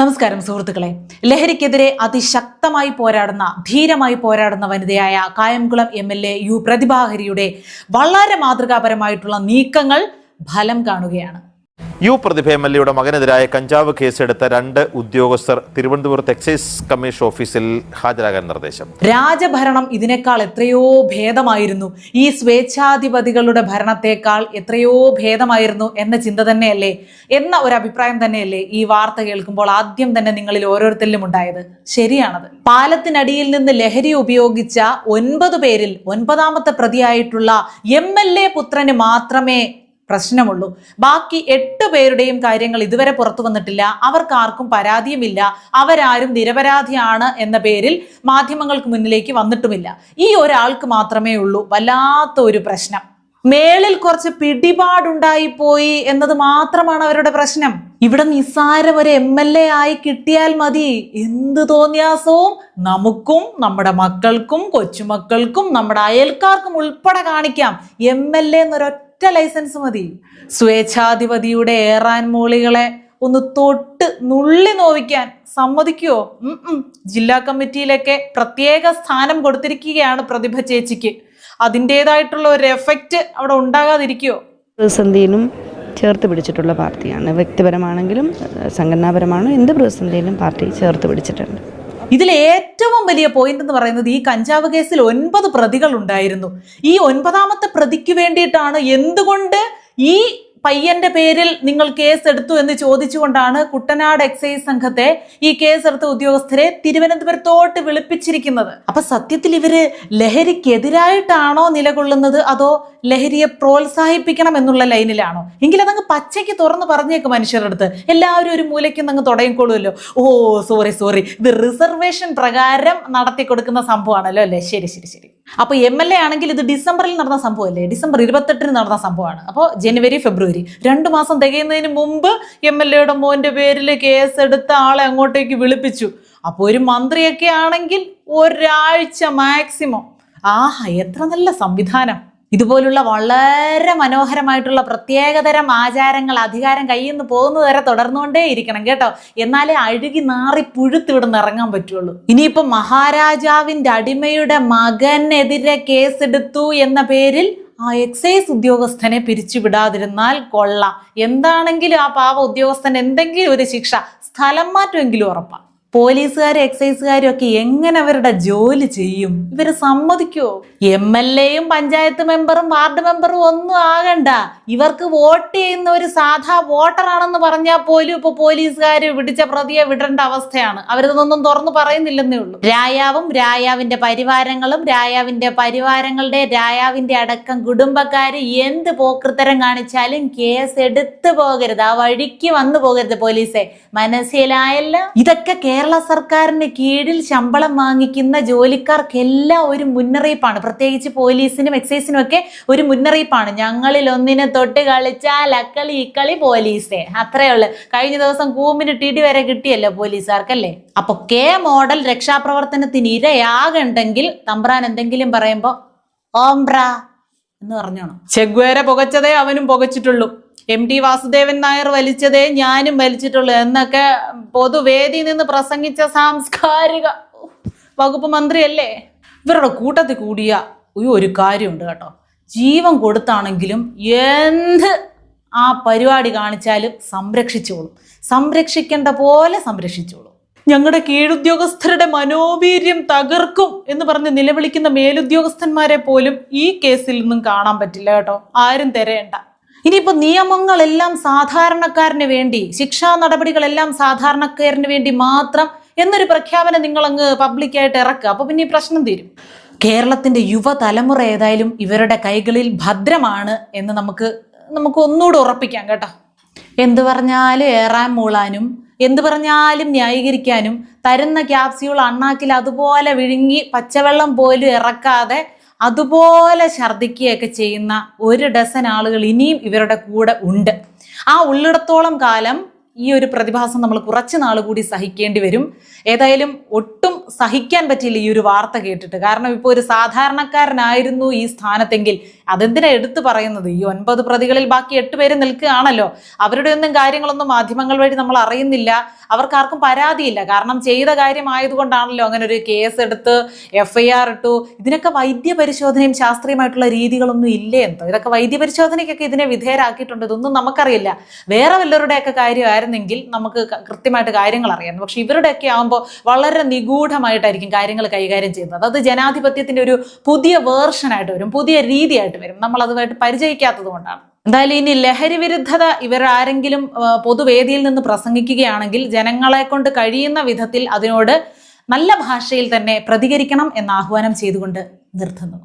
നമസ്കാരം സുഹൃത്തുക്കളെ. ലഹരിക്കെതിരെ അതിശക്തമായി പോരാടുന്ന ധീരമായി പോരാടുന്ന വനിതയായ Kayamkulam M L A U പ്രതിഭാഹരിയുടെ വളരെ മാതൃകാപരമായിട്ടുള്ള നീക്കങ്ങൾ ഫലം കാണുകയാണ്. യു പ്രതിഭ എം മകനെതിരായ കഞ്ചാവ് കേസെടുത്ത രണ്ട് ഉദ്യോഗസ്ഥർ തിരുവനന്തപുരത്ത് എക്സൈസ് കമ്മീഷൻ ഓഫീസിൽ ഹാജരാകാൻ നിർദ്ദേശം. രാജഭരണം ഇതിനേക്കാൾ എത്രയോ ഭേദമായിരുന്നു. ഈ സ്വേച്ഛാധിപതികളുടെ ഭരണത്തെക്കാൾ എത്രയോ ഭേദമായിരുന്നു എന്ന ചിന്ത തന്നെയല്ലേ? എന്ന ഒരു അഭിപ്രായം തന്നെയല്ലേ ഈ വാർത്ത കേൾക്കുമ്പോൾ ആദ്യം തന്നെ നിങ്ങളിൽ ഓരോരുത്തരിലും ഉണ്ടായത്? ശരിയാണത്. പാലത്തിനടിയിൽ നിന്ന് ലഹരി ഉപയോഗിച്ച ഒൻപത് പേരിൽ ഒൻപതാമത്തെ പ്രതിയായിട്ടുള്ള എം എൽ എ പുത്രന് മാത്രമേ പ്രശ്നമുള്ളൂ. ബാക്കി എട്ട് പേരുടെയും കാര്യങ്ങൾ ഇതുവരെ പുറത്തു വന്നിട്ടില്ല. അവർക്ക് ആർക്കും പരാതിയുമില്ല. അവരാരും നിരപരാധിയാണ് എന്ന പേരിൽ മാധ്യമങ്ങൾക്ക് മുന്നിലേക്ക് വന്നിട്ടുമില്ല. ഈ ഒരാൾക്ക് മാത്രമേ ഉള്ളൂ വല്ലാത്ത ഒരു പ്രശ്നം. മേളിൽ കുറച്ച് പിടിപാടുണ്ടായി പോയി എന്നത് മാത്രമാണ് അവരുടെ പ്രശ്നം. ഇവിടെ നിസ്സാരം ഒരു എം എൽ എ ആയി കിട്ടിയാൽ മതി. എന്ത് തോന്നിയാസവും നമുക്കും നമ്മുടെ മക്കൾക്കും കൊച്ചുമക്കൾക്കും നമ്മുടെ അയൽക്കാർക്കും ഉൾപ്പെടെ കാണിക്കാം. എം എൽ എ എന്നൊരൊറ്റ ലൈസൻസ് മതി. സ്വേച്ഛാധിപതിയുടെ ഏറാൻ മൂളികളെ ഒന്ന് തൊട്ട് നുള്ളി നോവിക്കാൻ സമ്മതിക്കുവോ. ജില്ലാ കമ്മിറ്റിയിലൊക്കെ പ്രത്യേക സ്ഥാനം കൊടുത്തിരിക്കുകയാണ് പ്രതിഭ ചേച്ചിക്ക്. അതിന്റെതായിട്ടുള്ള ഒരു എഫക്റ്റ് അവിടെ ഉണ്ടാകാതിരിക്കുവോ? പ്രതിസന്ധിയിലും ചേർത്ത് പിടിച്ചിട്ടുള്ള പാർട്ടിയാണ്. വ്യക്തിപരമാണെങ്കിലും സംഘടനാപരമാണോ എന്ത് പ്രതിസന്ധിയിലും പാർട്ടി ചേർത്ത് പിടിച്ചിട്ടുണ്ട്. ഇതിൽ ഏറ്റവും വലിയ പോയിന്റ് എന്ന് പറയുന്നത് ഈ കഞ്ചാവ് കേസിൽ ഒൻപത് പ്രതികൾ ഉണ്ടായിരുന്നു ഈ ഒൻപതാമത്തെ പ്രതിക്ക് വേണ്ടിയിട്ടാണ് എന്തുകൊണ്ട് ഈ പയ്യന്റെ പേരിൽ നിങ്ങൾ കേസ് എടുത്തു എന്ന് ചോദിച്ചുകൊണ്ടാണ് കുട്ടനാട് എക്സൈസ് സംഘത്തെ ഈ കേസ് എടുത്ത ഉദ്യോഗസ്ഥരെ തിരുവനന്തപുരത്തോട്ട് വിളിപ്പിച്ചിരിക്കുന്നത്. അപ്പൊ സത്യത്തിൽ ഇവർ ലഹരിക്കെതിരായിട്ടാണോ നിലകൊള്ളുന്നത്? അതോ ലഹരിയെ പ്രോത്സാഹിപ്പിക്കണം എന്നുള്ള ലൈനിലാണോ? എങ്കിൽ അതങ്ങ് പച്ചയ്ക്ക് തുറന്ന് പറഞ്ഞേക്ക് മനുഷ്യരുടെ അടുത്ത്. എല്ലാവരും ഒരു മൂലയ്ക്ക് അങ്ങ് തുടങ്ങിക്കൊള്ളുമല്ലോ ഓ സോറി സോറി ഇത് റിസർവേഷൻ പ്രകാരം നടത്തി കൊടുക്കുന്ന സംഭവമാണല്ലോ അല്ലേ? ശരി ശരി ശരി. അപ്പൊ എം എൽ എ ആണെങ്കിൽ ഇത് ഡിസംബറിൽ നടന്ന സംഭവമല്ലേ? ഡിസംബർ ഇരുപത്തെട്ടിന് നടന്ന സംഭവമാണ്. അപ്പോൾ ജനുവരി ഫെബ്രുവരി രണ്ട് മാസം തികയുന്നതിന് മുമ്പ് എം എൽ എയുടെ മോന്റെ പേരിൽ കേസ് എടുത്ത ആളെ അങ്ങോട്ടേക്ക് വിളിപ്പിച്ചു. അപ്പോൾ ഒരു മന്ത്രിയൊക്കെ ആണെങ്കിൽ ഒരാഴ്ച മാക്സിമം ആഹാ എത്ര നല്ല സംവിധാനം. ഇതുപോലുള്ള വളരെ മനോഹരമായിട്ടുള്ള പ്രത്യേകതരം ആചാരങ്ങൾ അധികാരം കയ്യിൽ നിന്ന് പോകുന്നത് വരെ തുടർന്നുകൊണ്ടേ ഇരിക്കണം കേട്ടോ. എന്നാലേ അഴുകി നാറി പുഴുത്തിവിടുന്ന് ഇറങ്ങാൻ പറ്റുള്ളൂ. ഇനിയിപ്പം മഹാരാജാവിന്റെ അടിമയുടെ മകനെതിരെ കേസെടുത്തു എന്ന പേരിൽ ആ എക്സൈസ് ഉദ്യോഗസ്ഥനെ പിരിച്ചുവിടാതിരുന്നാൽ കൊള്ളാം. എന്താണെങ്കിലും ആ പാവ ഉദ്യോഗസ്ഥൻ എന്തെങ്കിലും ഒരു ശിക്ഷ സ്ഥലം മാറ്റമെങ്കിലും ഉറപ്പാണ് പോലീസുകാരും എക്സൈസുകാരും ഒക്കെ എങ്ങനെ അവരുടെ ജോലി ചെയ്യും? ഇവർ സമ്മതിക്കുമോ എം എൽ എയും പഞ്ചായത്ത് മെമ്പറും വാർഡ് മെമ്പറും ഒന്നും ആകണ്ട. ഇവർക്ക് വോട്ട് ചെയ്യുന്ന ഒരു സാധാ വോട്ടറാണെന്ന് പറഞ്ഞാൽ പോലും ഇപ്പൊ പോലീസുകാർ വിടിച്ച പ്രതിയെ വിടേണ്ട അവസ്ഥയാണ്. അവരിതൊന്നും തുറന്നു പറയുന്നില്ലെന്നേ ഉള്ളൂ. രായാവും രായാവിന്റെ പരിവാരങ്ങളും രായാവിന്റെ പരിവാരങ്ങളുടെ രായാവിന്റെ അടക്കം കുടുംബക്കാര് എന്ത് പോക്കൃത്തരം കാണിച്ചാലും കേസ് എടുത്തു പോകരുത്. ആ വഴിക്ക് വന്നു പോകരുത് പോലീസെ. മനസ്സിലായല്ല? ഇതൊക്കെ കേരള സർക്കാരിന് കീഴിൽ ശമ്പളം വാങ്ങിക്കുന്ന ജോലിക്കാർക്കെല്ലാം ഒരു മുന്നറിയിപ്പാണ്. പ്രത്യേകിച്ച് പോലീസിനും എക്സൈസിനും ഒക്കെ ഒരു മുന്നറിയിപ്പാണ്. ഞങ്ങളിൽ ഒന്നിനെ തൊട്ട് കളിച്ചാൽ അക്കളി ഇക്കളി പോലീസേ. അത്രേ ഉള്ളു. കഴിഞ്ഞ ദിവസം കൂമിന് ടിടി വരെ കിട്ടിയല്ലോ പോലീസുകാർക്കല്ലേ? അപ്പൊ കെ മോഡൽ രക്ഷാപ്രവർത്തനത്തിന് ഇരയാകണ്ടെങ്കിൽ തമ്പ്രാൻ എന്തെങ്കിലും പറയുമ്പോ ഓംബ്ര എന്ന് പറഞ്ഞോണം. ചെഗ്വേര പുകച്ചതേ അവനും പുകച്ചിട്ടുള്ളൂ. എം ടി വാസുദേവൻ നായർ വലിച്ചതേ ഞാനും വലിച്ചിട്ടുള്ളൂ എന്നൊക്കെ പൊതുവേദിയിൽ നിന്ന് പ്രസംഗിച്ച സാംസ്കാരിക വകുപ്പ് മന്ത്രിയല്ലേ? ഇവരുടെ കൂട്ടത്തിൽ കൂടിയ ഒരു കാര്യമുണ്ട് കേട്ടോ. ജീവൻ കൊടുത്താണെങ്കിലും എന്ത് ആ പരിപാടി കാണിച്ചാലും സംരക്ഷിച്ചോളും. സംരക്ഷിക്കേണ്ട പോലെ സംരക്ഷിച്ചോളും. ഞങ്ങളുടെ കീഴുദ്യോഗസ്ഥരുടെ മനോവീര്യം തകർക്കും എന്ന് പറഞ്ഞ് നിലവിളിക്കുന്ന മേലുദ്യോഗസ്ഥന്മാരെ പോലും ഈ കേസിൽ നിന്നും കാണാൻ പറ്റില്ല കേട്ടോ. ആരും തിരയണ്ട. ഇനിയിപ്പോ നിയമങ്ങളെല്ലാം സാധാരണക്കാരന് വേണ്ടി ശിക്ഷാ നടപടികളെല്ലാം സാധാരണക്കാരന് വേണ്ടി മാത്രം എന്നൊരു പ്രഖ്യാപനം നിങ്ങൾ അങ്ങ് പബ്ലിക്കായിട്ട് ഇറക്കുക. അപ്പോൾ പിന്നെ ഈ പ്രശ്നം തീരും. കേരളത്തിന്റെ യുവതലമുറ ഏതായാലും ഇവരുടെ കൈകളിൽ ഭദ്രമാണ് എന്ന് നമുക്ക് നമുക്ക് ഒന്നുകൂടെ ഉറപ്പിക്കാം കേട്ടോ. എന്ത് പറഞ്ഞാലും ഏറാൻ മൂളാനും എന്ത് പറഞ്ഞാലും ന്യായീകരിക്കാനും തരുന്ന ക്യാപ്സ്യൂൾ അണ്ണാക്കിൽ അതുപോലെ വിഴുങ്ങി പച്ചവെള്ളം പോലും ഇറക്കാതെ അതുപോലെ ഛർദ്ദിക്കുകയൊക്കെ ചെയ്യുന്ന ഒരു ഡസൻ ആളുകൾ ഇനിയും ഇവരുടെ കൂടെ ഉണ്ട്. ആ ഉള്ളിടത്തോളം കാലം ഈ ഒരു പ്രതിഭാസം നമ്മൾ കുറച്ച് നാൾ കൂടി സഹിക്കേണ്ടി വരും. ഏതായാലും ഒട്ടും സഹിക്കാൻ പറ്റിയില്ല ഈ ഒരു വാർത്ത കേട്ടിട്ട്. കാരണം ഇപ്പോൾ ഒരു സാധാരണക്കാരനായിരുന്നു ഈ സ്ഥാനത്തെങ്കിൽ അതെന്തിനാ എടുത്തു പറയുന്നത്? ഈ ഒൻപത് പ്രതികളിൽ ബാക്കി എട്ട് പേര് നിൽക്കുകയാണല്ലോ. അവരുടെ ഒന്നും കാര്യങ്ങളൊന്നും മാധ്യമങ്ങൾ വഴി നമ്മൾ അറിയുന്നില്ല. അവർക്കാർക്കും പരാതിയില്ല. കാരണം ചെയ്ത കാര്യമായതുകൊണ്ടാണല്ലോ അങ്ങനെ ഒരു കേസ് എടുത്ത് എഫ്ഐആർ ഇട്ടു. ഇതിനൊക്കെ വൈദ്യ പരിശോധനയും ശാസ്ത്രീയമായിട്ടുള്ള രീതികളൊന്നും ഇല്ലേ എന്തോ? ഇതൊക്കെ വൈദ്യ പരിശോധനയ്ക്കൊക്കെ ഇതിനെ വിധേയരാക്കിയിട്ടുണ്ട്. ഇതൊന്നും നമുക്കറിയില്ല. വേറെ വല്ലവരുടെയൊക്കെ കാര്യമായിരുന്നെങ്കിൽ നമുക്ക് കൃത്യമായിട്ട് കാര്യങ്ങൾ അറിയാം പക്ഷെ ഇവരുടെയൊക്കെ ആകുമ്പോൾ വളരെ നിഗൂഢമായിട്ടായിരിക്കും കാര്യങ്ങൾ കൈകാര്യം ചെയ്യുന്നത്. അത് ജനാധിപത്യത്തിന്റെ ഒരു പുതിയ വേർഷനായിട്ട് വരും പുതിയ രീതിയായിട്ട് വരും. നമ്മൾ അതുമായിട്ട് പരിചയിക്കാത്തത് കൊണ്ടാണ്. എന്തായാലും ഇനി ലഹരി വിരുദ്ധത ഇവർ ആരെങ്കിലും പൊതുവേദിയിൽ നിന്ന് പ്രസംഗിക്കുകയാണെങ്കിൽ ജനങ്ങളെ കൊണ്ട് കഴിയുന്ന വിധത്തിൽ അതിനോട് നല്ല ഭാഷയിൽ തന്നെ പ്രതികരിക്കണം എന്ന ആഹ്വാനം ചെയ്തുകൊണ്ട് നിർത്തുന്നു.